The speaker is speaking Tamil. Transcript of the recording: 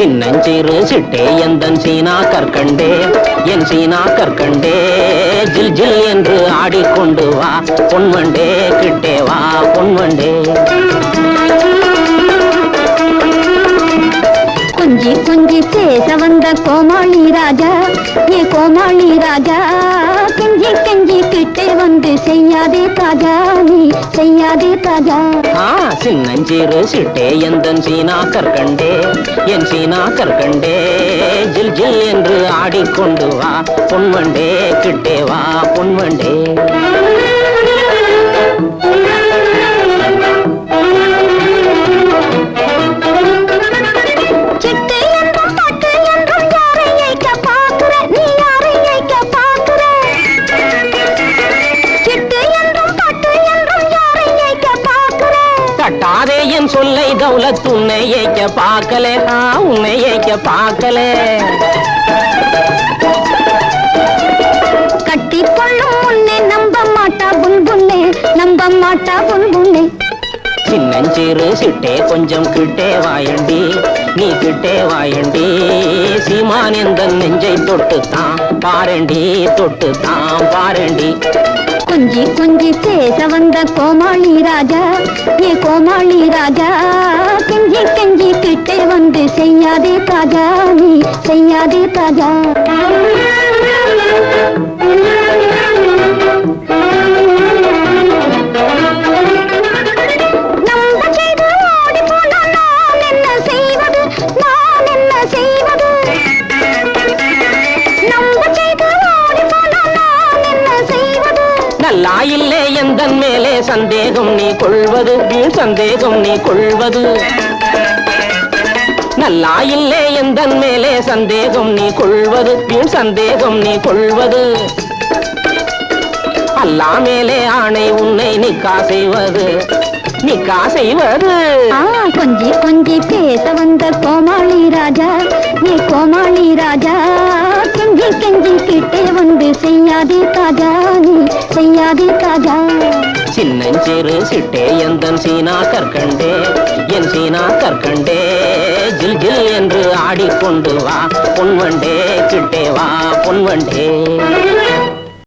சின்னஞ்சிறு சிட்டே எந்தன் சீனா கற்கண்டே? என் சீனா கற்கண்டே ஜில் ஜில் என்று ஆடிக்கொண்டு வா. பொன்வண்டே கிட்டே வா பொன்வண்டே. கொஞ்சி கொஞ்சி பேச வந்த கோமாளி ராஜா ஏ கோமாளி ராஜா கெஞ்சி கெஞ்சி கிட்டே செய்யாதே தாஜா நீ செய்யாதே தாஜா. ஆ சின்னஞ்சிறு சிட்டே எந்தன் சீனா கற்கண்டே என் சீனா கற்கண்டே ஜில் ஜில் என்று ஆடிக்கொண்டு வா. பொன்வண்டே கிட்டே வா பொன்வண்டே. என் சொல்லை தௌலத் உன்னை ஏய்க்க பார்க்கலே. ஆ உன்னை ஏய்க்க பார்க்கலே. கட்டிக்கொள்ளும் முன்னே நம்ப மாட்டா புல்புல்லே நம்ப மாட்டா புல்புல்லே. சின்னஞ்சிறு சிட்டே கொஞ்சம் கிட்டே வாயண்டி நீ கிட்டே வாயண்டி. சீமான் எந்த நெஞ்சை தொட்டுத்தான் பாரண்டி தொட்டுத்தான் பாரண்டி. கொஞ்சி கொஞ்சி பேச வந்த கோமாளி ராஜா ஏ கோமாளி ராஜா கெஞ்சி கெஞ்சி கிட்டே வந்து செய்யாதே தாஜா நீ செய்யாதே தாஜா லாயில்லே இல்லே எந்த மேலே சந்தேகம் நீ கொள்வது? வீண் சந்தேகம் நீ கொள்வது? நல்லாயில்லே எந்த மேலே சந்தேகம் நீ கொள்வது? வீண் சந்தேகம் நீ கொள்வது? அல்லா மேலே ஆணை உன்னை நிக்கா செய்வது. நிக்கா செய்வது. கொஞ்சி கொஞ்சி பேச வந்த கோமாளி ராஜா. நீ கோமாளி ராஜா கெஞ்சி கெஞ்சி கிட்டே வந்து செய்யாதே தாஜா. செய்யாதே தாஜா சின்னஞ்சிறு சிட்டே எந்தன் சீனா கற்கண்டே? என் சீனா கற்கண்டே ஜில் ஜில் என்று ஆடிக்கொண்டு வா பொன்வண்டே கிட்டே வா பொன்வண்டே.